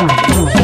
Mm-hmm.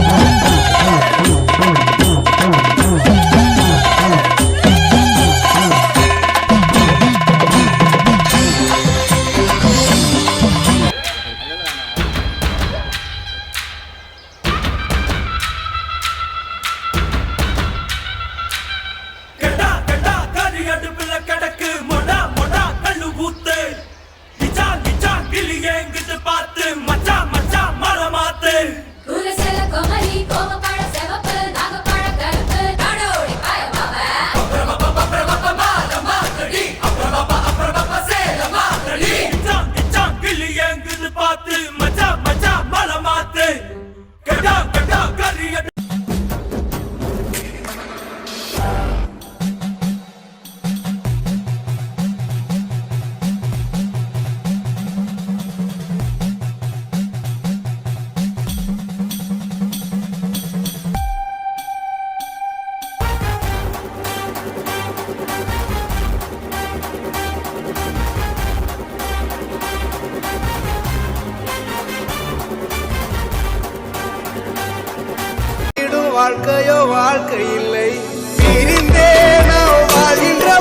வாழ்க்கையோ வாழ்க்கை இல்லை. பிரிந்தே நாம் வாழ்கின்ற